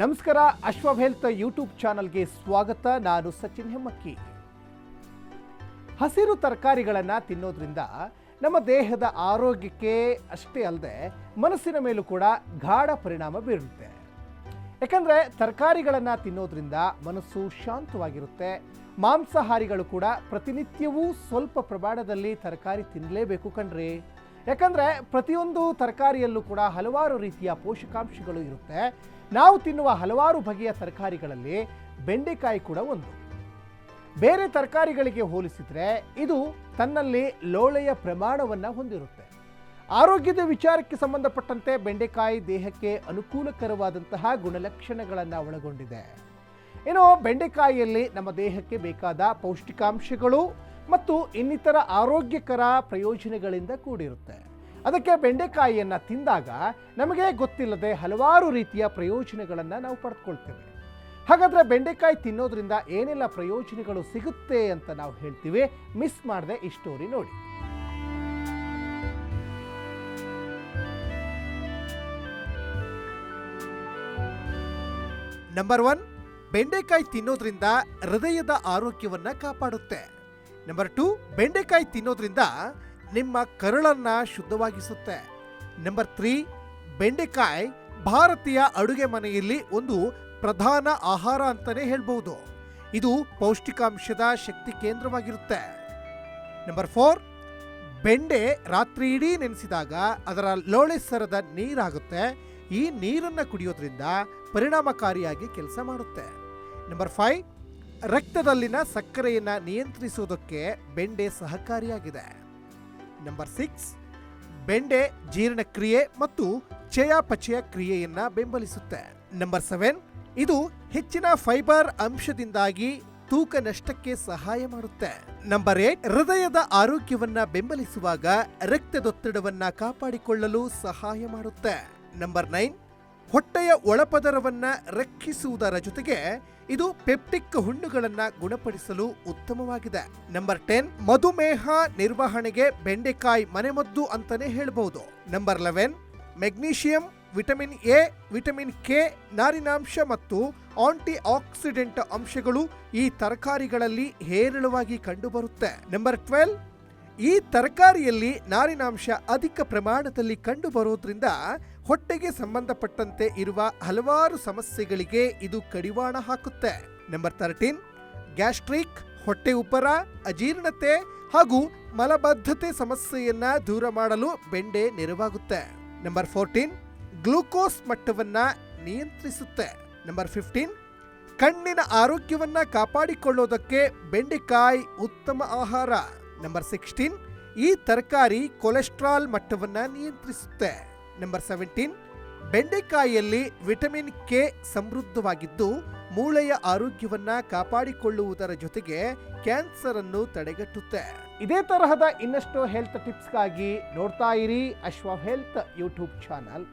ನಮಸ್ಕಾರ ಅಶ್ವ health YouTube ಚಾನಲ್ಗೆ ಸ್ವಾಗತ. ನಾನು ಸಚಿನ್ ಹೆಮ್ಮಕ್ಕಿ. ಹಸಿರು ತರಕಾರಿಗಳನ್ನು ತಿನ್ನೋದ್ರಿಂದ ನಮ್ಮ ದೇಹದ ಆರೋಗ್ಯಕ್ಕೆ ಅಷ್ಟೇ ಅಲ್ಲದೆ ಮನಸ್ಸಿನ ಮೇಲೂ ಕೂಡ ಗಾಢ ಪರಿಣಾಮ ಬೀರುತ್ತೆ. ಯಾಕಂದರೆ ತರಕಾರಿಗಳನ್ನು ತಿನ್ನೋದ್ರಿಂದ ಮನಸ್ಸು ಶಾಂತವಾಗಿರುತ್ತೆ. ಮಾಂಸಾಹಾರಿಗಳು ಕೂಡ ಪ್ರತಿನಿತ್ಯವೂ ಸ್ವಲ್ಪ ಪ್ರಮಾಣದಲ್ಲಿ ತರಕಾರಿ ತಿನ್ನಲೇಬೇಕು ಕಣ್ರಿ. ಯಾಕಂದರೆ ಪ್ರತಿಯೊಂದು ತರಕಾರಿಯಲ್ಲೂ ಕೂಡ ಹಲವಾರು ರೀತಿಯ ಪೋಷಕಾಂಶಗಳು ಇರುತ್ತೆ. ನಾವು ತಿನ್ನುವ ಹಲವಾರು ಬಗೆಯ ತರಕಾರಿಗಳಲ್ಲಿ ಬೆಂಡೆಕಾಯಿ ಕೂಡ ಒಂದು. ಬೇರೆ ತರಕಾರಿಗಳಿಗೆ ಹೋಲಿಸಿದರೆ ಇದು ತನ್ನಲ್ಲಿ ಲೋಳೆಯ ಪ್ರಮಾಣವನ್ನು ಹೊಂದಿರುತ್ತೆ. ಆರೋಗ್ಯದ ವಿಚಾರಕ್ಕೆ ಸಂಬಂಧಪಟ್ಟಂತೆ ಬೆಂಡೆಕಾಯಿ ದೇಹಕ್ಕೆ ಅನುಕೂಲಕರವಾದಂತಹ ಗುಣಲಕ್ಷಣಗಳನ್ನು ಒಳಗೊಂಡಿದೆ. ಏನು ಬೆಂಡೆಕಾಯಿಯಲ್ಲಿ ನಮ್ಮ ದೇಹಕ್ಕೆ ಬೇಕಾದ ಪೌಷ್ಟಿಕಾಂಶಗಳು ಮತ್ತು ಇನ್ನಿತರ ಆರೋಗ್ಯಕರ ಪ್ರಯೋಜನಗಳಿಂದ ಕೂಡಿರುತ್ತೆ. ಅದಕ್ಕೆ ಬೆಂಡೆಕಾಯಿಯನ್ನು ತಿಂದಾಗ ನಮಗೆ ಗೊತ್ತಿಲ್ಲದೆ ಹಲವಾರು ರೀತಿಯ ಪ್ರಯೋಜನಗಳನ್ನು ನಾವು ಪಡೆದುಕೊಳ್ತೇವೆ ಹಾಗಾದರೆ ಬೆಂಡೆಕಾಯಿ ತಿನ್ನೋದ್ರಿಂದ ಏನೆಲ್ಲ ಪ್ರಯೋಜನಗಳು ಸಿಗುತ್ತೆ ಅಂತ ನಾವು ಹೇಳ್ತೀವಿ. ಮಿಸ್ ಮಾಡದೆ ಈ ಸ್ಟೋರಿ ನೋಡಿ. ನಂಬರ್ ಒನ್ ಬೆಂಡೆಕಾಯಿ ತಿನ್ನೋದ್ರಿಂದ ಹೃದಯದ ಆರೋಗ್ಯವನ್ನ ಕಾಪಾಡುತ್ತೆ. ನಂಬರ್ ಟು ಬೆಂಡೆಕಾಯಿ ತಿನ್ನೋದ್ರಿಂದ ನಿಮ್ಮ ಕರುಳನ್ನ ಶುದ್ಧವಾಗಿಸುತ್ತೆ. ನಂಬರ್ ತ್ರೀ ಬೆಂಡೆಕಾಯಿ ಭಾರತೀಯ ಅಡುಗೆ ಮನೆಯಲ್ಲಿ ಒಂದು ಪ್ರಧಾನ ಆಹಾರ ಅಂತಲೇ ಹೇಳ್ಬಹುದು. ಇದು ಪೌಷ್ಟಿಕಾಂಶದ ಶಕ್ತಿ ಕೇಂದ್ರವಾಗಿರುತ್ತೆ. ನಂಬರ್ ಫೋರ್ ಬೆಂಡೆ ರಾತ್ರಿ ಇಡೀ ನೆನೆಸಿದಾಗ ಅದರ ಲೋಳೆ ಸರದ ನೀರಾಗುತ್ತೆ. ಈ ನೀರನ್ನು ಕುಡಿಯೋದ್ರಿಂದ ಪರಿಣಾಮಕಾರಿಯಾಗಿ ಕೆಲಸ ಮಾಡುತ್ತೆ. ನಂಬರ್ ಫೈವ್ ರಕ್ತದಲ್ಲಿನ ಸಕ್ಕರೆಯನ್ನು ನಿಯಂತ್ರಿಸುವುದಕ್ಕೆ ಬೆಂಡೆ ಸಹಕಾರಿಯಾಗಿದೆ. ನಂಬರ್ ಸಿಕ್ಸ್ ಬೆಂಡೆ ಜೀರ್ಣಕ್ರಿಯೆ ಮತ್ತು ಚಯಾಪಚಯ ಕ್ರಿಯೆಯನ್ನು ಬೆಂಬಲಿಸುತ್ತೆ. ನಂಬರ್ ಸೆವೆನ್ ಇದು ಹೆಚ್ಚಿನ ಫೈಬರ್ ಅಂಶದಿಂದಾಗಿ ತೂಕ ನಷ್ಟಕ್ಕೆ ಸಹಾಯ ಮಾಡುತ್ತೆ. ನಂಬರ್ ಏಟ್ ಹೃದಯದ ಆರೋಗ್ಯವನ್ನ ಬೆಂಬಲಿಸುವಾಗ ರಕ್ತದೊತ್ತಡವನ್ನ ಕಾಪಾಡಿಕೊಳ್ಳಲು ಸಹಾಯ ಮಾಡುತ್ತೆ. ನಂಬರ್ ನೈನ್ ಹೊಟ್ಟೆಯ ಒಳಪದರವನ್ನ ರಕ್ಷಿಸುವುದರ ಜೊತೆಗೆ ಇದು ಪೆಪ್ಟಿಕ್ ಹುಣ್ಣುಗಳನ್ನ ಗುಣಪಡಿಸಲು ಉತ್ತಮವಾಗಿದೆ. ನಂಬರ್ ಟೆನ್, ಮಧುಮೇಹ ನಿರ್ವಹಣೆಗೆ ಬೆಂಡೆಕಾಯಿ ಮನೆಮದ್ದು ಅಂತಾನೆ ಹೇಳಬಹುದು number eleven, magnesium, vitamin A, vitamin K, ನಾರಿನಾಂಶ ಮತ್ತು ಆಂಟಿ ಆಕ್ಸಿಡೆಂಟ್ ಅಂಶಗಳು ಈ ತರಕಾರಿಗಳಲ್ಲಿ ಹೇರಳವಾಗಿ ಕಂಡುಬರುತ್ತೆ. ನಂಬರ್ ಟ್ವೆಲ್ ಈ ತರಕಾರಿಯಲ್ಲಿ ನಾರಿನಾಂಶ ಅಧಿಕ ಪ್ರಮಾಣದಲ್ಲಿ ಕಂಡುಬರೋದ್ರಿಂದ ಹೊಟ್ಟೆಗೆ ಸಂಬಂಧಪಟ್ಟಂತೆ ಇರುವ ಹಲವಾರು ಸಮಸ್ಯೆಗಳಿಗೆ ಇದು ಕಡಿವಾಣ ಹಾಕುತ್ತೆ. ನಂಬರ್ ತರ್ಟೀನ್ ಗ್ಯಾಸ್ಟ್ರಿಕ್ ಹೊಟ್ಟೆ ಉಪ್ಪರ, ಅಜೀರ್ಣತೆ ಹಾಗೂ ಮಲಬದ್ಧತೆ ಸಮಸ್ಯೆಯನ್ನ ದೂರ ಮಾಡಲು ಬೆಂಡೆ ನೆರವಾಗುತ್ತೆ. ನಂಬರ್ ಫೋರ್ಟೀನ್ ಗ್ಲೂಕೋಸ್ ಮಟ್ಟವನ್ನ ನಿಯಂತ್ರಿಸುತ್ತೆ. ನಂಬರ್ ಫಿಫ್ಟೀನ್ ಕಣ್ಣಿನ ಆರೋಗ್ಯವನ್ನ ಕಾಪಾಡಿಕೊಳ್ಳೋದಕ್ಕೆ ಬೆಂಡೆಕಾಯಿ ಉತ್ತಮ ಆಹಾರ. ನಂಬರ್ ಸಿಕ್ಸ್ಟೀನ್ ಈ ತರಕಾರಿ ಕೊಲೆಸ್ಟ್ರಾಲ್ ಮಟ್ಟವನ್ನು ನಿಯಂತ್ರಿಸುತ್ತೆ. ನಂಬರ್ ಸೆವೆಂಟೀನ್ ಬೆಂಡೆಕಾಯಿಯಲ್ಲಿ ವಿಟಮಿನ್ ಕೆ ಸಮೃದ್ಧವಾಗಿದ್ದು, ಮೂಳೆಯ ಆರೋಗ್ಯವನ್ನ ಕಾಪಾಡಿಕೊಳ್ಳುವುದರ ಜೊತೆಗೆ ಕ್ಯಾನ್ಸರ್ ಅನ್ನು ತಡೆಗಟ್ಟುತ್ತೆ. ಇದೇ ತರಹದ ಇನ್ನಷ್ಟು ಹೆಲ್ತ್ ಟಿಪ್ಸ್ಗಾಗಿ ನೋಡ್ತಾ ಇರಿ ಅಶ್ವ ಹೆಲ್ತ್ ಯೂಟ್ಯೂಬ್ ಚಾನಲ್